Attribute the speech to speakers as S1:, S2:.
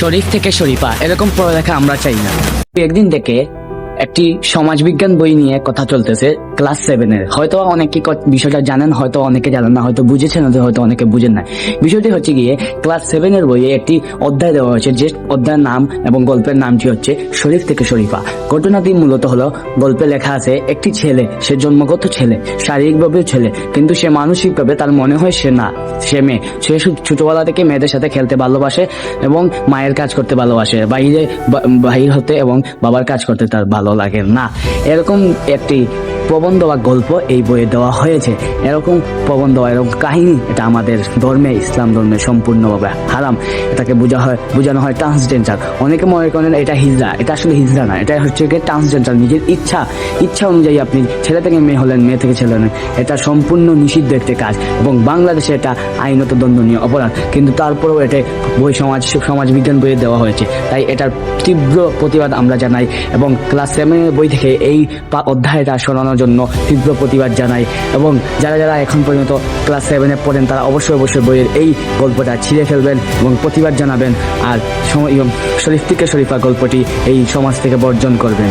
S1: শরীফ থেকে শরীফা, এরকম পড়ালেখা আমরা চাই না। একদিন থেকে একটি সমাজবিজ্ঞান বই নিয়ে কথা চলতেছে, ক্লাস সেভেনের। হয়তো অনেকে বিষয়টা জানেন, হয়তো অনেকে জানেন না, হয়তো বুঝেছেন হয়তো অনেকে বুঝেন না। বিষয়টি হচ্ছে গিয়ে, ক্লাস সেভেনের বইয়ে একটি অধ্যায় দেওয়া হয়েছে, যে অধ্যায়ের নাম এবং গল্পের নামটি হচ্ছে শরীফ থেকে শরীফা। ঘটনাটি মূলত হলো, গল্পে লেখা আছে, একটি ছেলে, সে জন্মগত ছেলে, শারীরিকভাবেও ছেলে, কিন্তু সে মানসিকভাবে তার মনে হয় সে না। সে মেয়ে। সে ছোটবেলা থেকে মেয়েদের সাথে খেলতে ভালোবাসে এবং মায়ের কাজ করতে ভালোবাসে। বাইরে বাহির হতে এবং বাবার কাজ করতে তার ভালো লাগে না। এরকম একটি প্রবন্ধ বা গল্প এই বইয়ে দেওয়া হয়েছে। এরকম প্রবন্ধ বা এরকম কাহিনী, এটা আমাদের ধর্মে, ইসলাম ধর্মে সম্পূর্ণভাবে হারাম। এটাকে বোঝা হয়, বোঝানো হয় ট্রান্সজেন্ডার অনেকে মনে করেন এটা হিজড়া, এটা আসলে হিজড়া না, এটা হচ্ছে গিয়ে ট্রান্সজেন্ডার নিজের ইচ্ছা ইচ্ছা অনুযায়ী আপনি ছেলে থেকে মেয়ে হলেন, মেয়ে থেকে ছেলে হলেন, এটা সম্পূর্ণ নিষিদ্ধ একটি কাজ। এবং বাংলাদেশে এটা আইনত দণ্ডনীয় অপরাধ। কিন্তু তারপরেও এটা বই সমাজ সমাজ বিজ্ঞান বইয়ে দেওয়া হয়েছে। তাই এটার তীব্র প্রতিবাদ আমরা জানাই। এবং ক্লাস সেভেনের বই থেকে এই অধ্যায়টা সরানোর জন্য তীব্র প্রতিবাদ জানাই এবং যারা যারা এখন পর্যন্ত ক্লাস সেভেনে পড়েন তারা অবশ্যই অবশ্যই বইয়ের এই গল্পটা ছিঁড়ে ফেলবেন এবং প্রতিবাদ জানাবেন আর শরীফ থেকে শরীফা গল্পটি এই সমাজ থেকে বর্জন করবেন।